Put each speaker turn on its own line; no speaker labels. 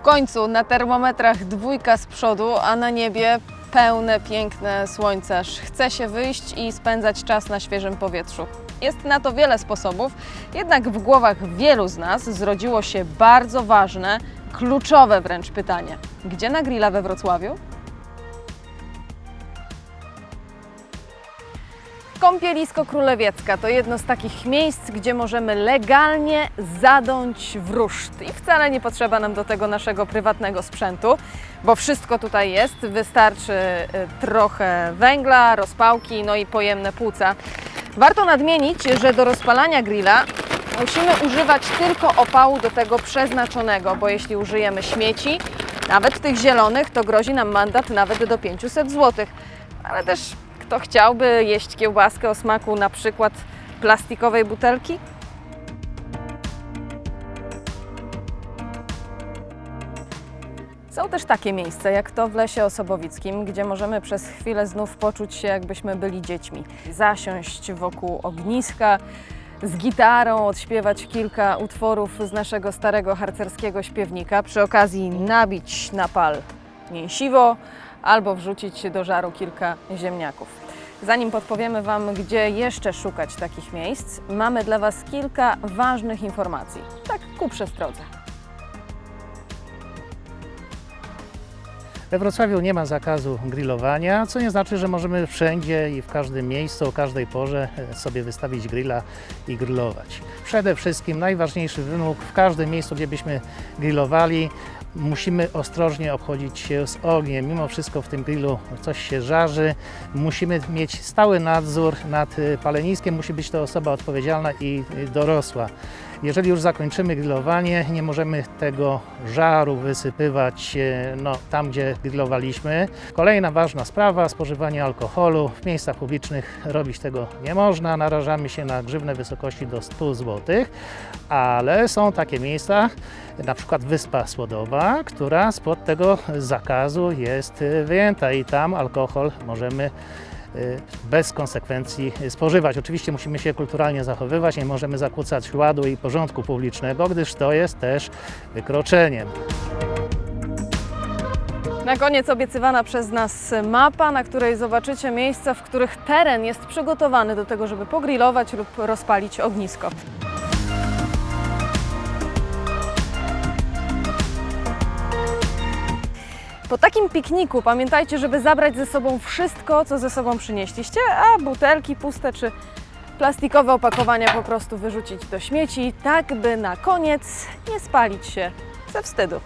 końcu na termometrach dwójka z przodu, a na niebie pełne, piękne słońce. Chce się wyjść i spędzać czas na świeżym powietrzu. Jest na to wiele sposobów, jednak w głowach wielu z nas zrodziło się bardzo ważne, kluczowe wręcz pytanie: gdzie na grilla we Wrocławiu? Kąpielisko Królewiecka to jedno z takich miejsc, gdzie możemy legalnie zadąć w ruszt. I wcale nie potrzeba nam do tego naszego prywatnego sprzętu, bo wszystko tutaj jest. Wystarczy y, trochę węgla, rozpałki, no i pojemne płuca. Warto nadmienić, że do rozpalania grilla musimy używać tylko opału do tego przeznaczonego, bo jeśli użyjemy śmieci, nawet tych zielonych, to grozi nam mandat nawet do 500 zł. Ale też kto chciałby jeść kiełbaskę o smaku na przykład plastikowej butelki? Są też takie miejsca, jak to w Lesie Osobowickim, gdzie możemy przez chwilę znów poczuć się, jakbyśmy byli dziećmi. Zasiąść wokół ogniska, z gitarą odśpiewać kilka utworów z naszego starego harcerskiego śpiewnika, przy okazji nabić na pal mięsiwo albo wrzucić do żaru kilka ziemniaków. Zanim podpowiemy Wam, gdzie jeszcze szukać takich miejsc, mamy dla Was kilka ważnych informacji, tak ku przestrodze.
We Wrocławiu nie ma zakazu grillowania, co nie znaczy, że możemy wszędzie i w każdym miejscu, o każdej porze e, sobie wystawić grilla i grillować. Przede wszystkim najważniejszy wymóg w każdym miejscu, gdzie byśmy grillowali, musimy ostrożnie obchodzić się z ogniem. Mimo wszystko w tym grillu coś się żarzy. Musimy mieć stały nadzór nad y, paleniskiem. Musi być to osoba odpowiedzialna i y, dorosła. Jeżeli już zakończymy grillowanie, nie możemy tego żaru wysypywać e, no, tam, gdzie grillowaliśmy. Kolejna ważna sprawa, spożywanie alkoholu. W miejscach publicznych robić tego nie można. Narażamy się na grzywne wysokości do 100 zł, ale są takie miejsca, na przykład Wyspa Słodowa, która spod tego zakazu jest wyjęta i tam alkohol możemy y, bez konsekwencji spożywać. Oczywiście musimy się kulturalnie zachowywać, nie możemy zakłócać ładu i porządku publicznego, gdyż to jest też wykroczeniem.
Na koniec obiecywana przez nas mapa, na której zobaczycie miejsca, w których teren jest przygotowany do tego, żeby pogrillować lub rozpalić ognisko. Po takim pikniku pamiętajcie, żeby zabrać ze sobą wszystko, co ze sobą przynieśliście, a butelki puste czy plastikowe opakowania po prostu wyrzucić do śmieci, tak by na koniec nie spalić się ze wstydu.